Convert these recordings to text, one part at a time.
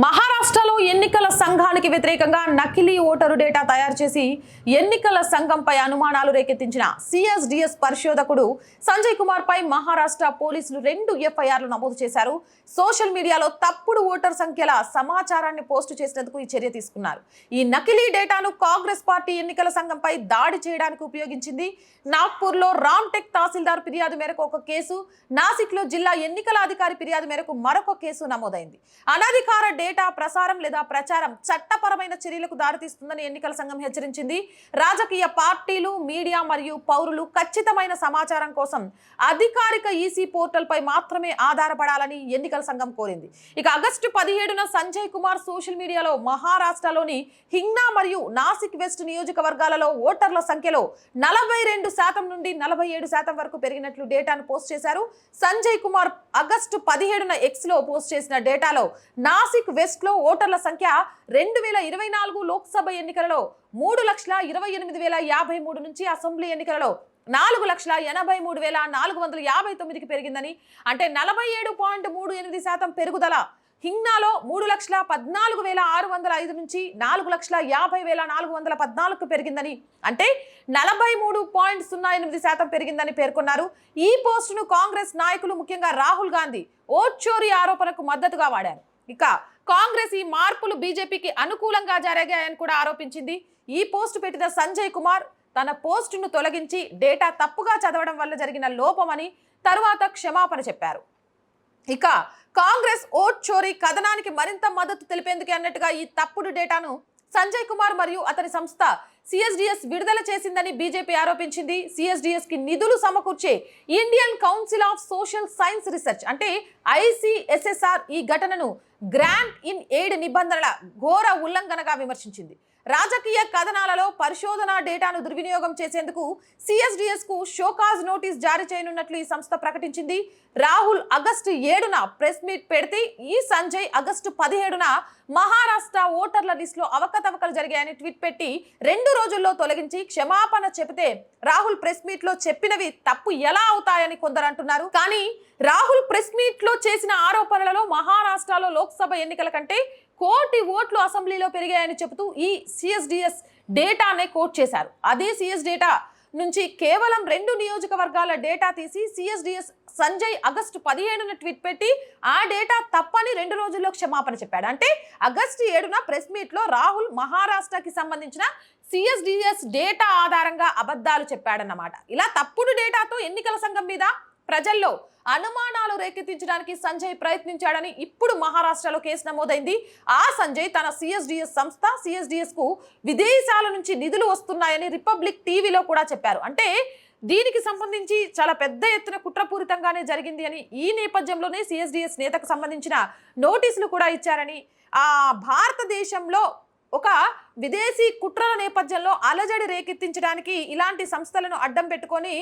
మహారాష్ట్రలో ఎన్నికల సంఘానికి వ్యతిరేకంగా నకిలీ ఓటరు డేటా తయారు చేసి ఎన్నికల సంఘంపై అనుమానాలు రేకెత్తించిన సిఎస్డిఎస్ పరిశోధకుడు సంజయ్ కుమార్ పై మహారాష్ట్ర పోలీసులు రెండు ఎఫ్ఐఆర్లు నమోదు చేశారు. సోషల్ మీడియాలో తప్పుడు ఓటర్ సంఖ్యల సమాచారాన్ని పోస్టు చేసినందుకు ఈ చర్య తీసుకున్నారు. ఈ నకిలీ డేటాను కాంగ్రెస్ పార్టీ ఎన్నికల సంఘంపై దాడి చేయడానికి ఉపయోగించింది. నాగ్పూర్లో రామ్టెక్ తహసీల్దార్ ఫిర్యాదు మేరకు ఒక కేసు నాసిక్లో జిల్లా ఎన్నికల అధికారి ఫిర్యాదు మేరకు మరొక కేసు నమోదైంది. అనధికార డేటా ప్రసారం లేదా ప్రచారం చట్టపరమైన చర్యలకు దారితీస్తుందని ఎన్నికల సంఘం హెచ్చరించింది. రాజకీయ పార్టీలు మీడియా మరియు పౌరులు ఖచ్చితమైన సమాచారం కోసం అధికారిక ఈసీ పోర్టల్ పై మాత్రమే ఆధారపడాలని ఎన్నికల సంఘం కోరింది. ఇక ఆగస్టు పదిహేడున సంజయ్ కుమార్ సోషల్ మీడియాలో మహారాష్ట్రలోని హింగ్నా మరియు నాసిక్ వెస్ట్ నియోజకవర్గాలలో ఓటర్ల సంఖ్యలో నలభై రెండు శాతం నుండి నలభై ఏడు శాతం వరకు పెరిగినట్లు డేటాను పోస్ట్ చేశారు. సంజయ్ కుమార్ ఆగస్టు పదిహేడున ఎక్స్లో పోస్ట్ చేసిన డేటాలో నాసిక్ వెస్ట్లో ఓటర్ల సంఖ్య రెండు వేల ఇరవై నాలుగు లోక్సభ ఎన్నికలలో మూడు లక్షల ఇరవై ఎనిమిది వేల యాభై మూడు నుంచి అసెంబ్లీ ఎన్నికలలో నాలుగు లక్షల ఎనభై మూడు వేల నాలుగు వందల యాభై తొమ్మిదికి పెరిగిందని అంటే నలభై ఏడు పాయింట్ మూడు ఎనిమిది శాతం పెరుగుదల. హింగ్నాలో మూడు లక్షల పద్నాలుగు వేల ఆరు వందల ఐదు నుంచి నాలుగు లక్షల యాభై వేల నాలుగు వందల పద్నాలుగుకు పెరిగిందని అంటే నలభై మూడు పాయింట్ సున్నా ఎనిమిది శాతం పెరిగిందని పేర్కొన్నారు. ఈ పోస్టును కాంగ్రెస్ నాయకులు ముఖ్యంగా రాహుల్ గాంధీ ఓట్ చోరీ ఆరోపణకు మద్దతుగా వాడారు. ఇక కాంగ్రెస్ ఈ మార్పులు బీజేపీకి అనుకూలంగా జరిగాయని కూడా ఆరోపించింది. ఈ పోస్టు పెట్టిన సంజయ్ కుమార్ తన పోస్టును తొలగించి డేటా తప్పుగా చదవడం వల్ల జరిగిన లోపమని తరువాత క్షమాపణ చెప్పారు. ఇక కాంగ్రెస్ ఓట్ చోరీ కథనానికి మరింత మద్దతు తెలిపేందుకే అన్నట్టుగా ఈ తప్పుడు డేటాను సంజయ్ కుమార్ మరియు అతని సంస్థ సిఎస్డిఎస్ విడుదల చేసిందని బీజేపీ ఆరోపించింది. సిఎస్డిఎస్కి నిధులు సమకూర్చే Indian Council of Social Science Research అంటే ఐసిఎస్ఎస్ఆర్ ఈ ఘటనను గ్రాంట్ ఇన్ ఎయిడ్ నిబంధనల ఘోర ఉల్లంఘనగా విమర్శించింది. రాజకీయ కథనాలలో పరిశోధన డేటాను దుర్వినియోగం చేసేందుకు సిఎస్డిఎస్కు షోకాజ్ నోటీస్ జారీ చేయనున్నట్లు ఈ సంస్థ ప్రకటించింది. రాహుల్ ఆగస్టు ఏడున ప్రెస్ మీట్ పెడితే ఈ సంజయ్ ఆగస్టు పదిహేడున మహారాష్ట్ర ఓటర్ల లిస్టులో అవకతవకలు జరిగాయని ట్వీట్ పెట్టి రెండు రోజుల్లో తొలగించి క్షమాపణ చెబితే రాహుల్ ప్రెస్ మీట్లో చెప్పినవి తప్పు ఎలా అవుతాయని కొందరు అంటున్నారు. కానీ రాహుల్ ప్రెస్ మీట్లో చేసిన ఆరోపణలలో మహారాష్ట్రలో లోక్సభ ఎన్నికల కంటే కోటి ఓట్లు అసెంబ్లీలో పెరిగాయని చెబుతూ ఈ సిఎస్డిఎస్ డేటానే కోట్ చేశారు. అదే సిఎస్ డేటా నుంచి కేవలం రెండు నియోజకవర్గాల డేటా తీసి సిఎస్డిఎస్ సంజయ్ ఆగస్టు పదిహేడున ట్వీట్ పెట్టి ఆ డేటా తప్పని రెండు రోజుల్లో క్షమాపణ చెప్పాడు. అంటే ఆగస్టు ఏడున ప్రెస్ మీట్లో రాహుల్ మహారాష్ట్రకి సంబంధించిన సిఎస్డిఎస్ డేటా ఆధారంగా అబద్ధాలు చెప్పాడన్నమాట. ఇలా తప్పుడు డేటాతో ఎన్నికల సంఘం మీద ప్రజల్లో అనుమానాలు రేకెత్తించడానికి సంజయ్ ప్రయత్నించాడని ఇప్పుడు మహారాష్ట్రలో కేసు నమోదైంది. ఆ సంజయ్ తన సిఎస్డిఎస్ సంస్థ సిఎస్డిఎస్కు విదేశాల నుంచి నిధులు వస్తున్నాయని రిపబ్లిక్ టీవీలో కూడా చెప్పారు. అంటే దీనికి సంబంధించి చాలా పెద్ద ఎత్తున కుట్రపూరితంగానే జరిగింది అని ఈ నేపథ్యంలోనే సిఎస్డిఎస్ నేతకు సంబంధించిన నోటీసులు కూడా ఇచ్చారని ఆ భారతదేశంలో ఒక విదేశీ కుట్రల నేపథ్యంలో అలజడి రేకెత్తించడానికి ఇలాంటి సంస్థలను అడ్డం పెట్టుకొని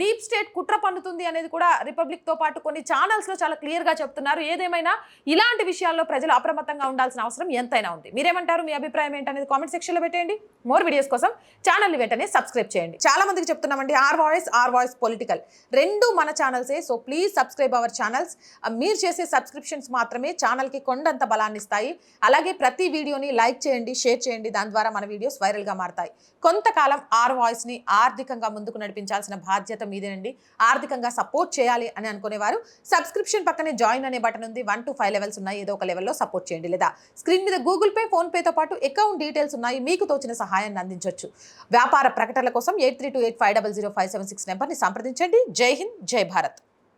డీప్ స్టేట్ కుట్ర పన్నుతుంది అనేది కూడా రిపబ్లిక్తో పాటు కొన్ని ఛానల్స్లో చాలా క్లియర్గా చెప్తున్నారు. ఏదేమైనా ఇలాంటి విషయాల్లో ప్రజలు అప్రమత్తంగా ఉండాల్సిన అవసరం ఎంతైనా ఉంది. మీరేమంటారు? మీ అభిప్రాయం ఏంటనేది కామెంట్ సెక్షన్లో పెట్టేయండి. మోర్ వీడియోస్ కోసం ఛానల్ని వెంటనే సబ్స్క్రైబ్ చేయండి. చాలా మందికి చెప్తున్నామండి R voice R voice political రెండు మన ఛానల్సే so please subscribe our channels మీరు చేసే సబ్స్క్రిప్షన్స్ మాత్రమే ఛానల్కి కొండంత బలాన్ని ఇస్తాయి అలాగే ప్రతి వీడియోని లైక్ చేయండి షేర్ చేయండి. దాని ద్వారా మన వీడియోస్ వైరల్గా మారతాయి. కొంతకాలం ఆర్ వాయిస్ని ఆర్థికంగా ముందుకు నడిపించాల్సిన బాధ్యత మీదేనండి. ఆర్థికంగా సపోర్ట్ చేయాలి అని అనుకునేవారు. సబ్స్క్రిప్షన్ పక్కనే జాయిన్ అనే బటన్ ఉంది. వన్ టు ఫైవ్ లెవెల్స్ ఉన్నాయి. ఏదో ఒక లెవెల్లో సపోర్ట్ చేయండి లేదా స్క్రీన్ మీద గూగుల్ పే ఫోన్ పేతో పాటు అకౌంట్ డీటెయిల్స్ ఉన్నాయి. మీకు తోచిన సహాయాన్ని అందించవచ్చు వ్యాపార ప్రకటనల కోసం eight three two eight five double zero five seven six నెంబర్ని సంప్రదించండి. జై హింద్ జై భారత్.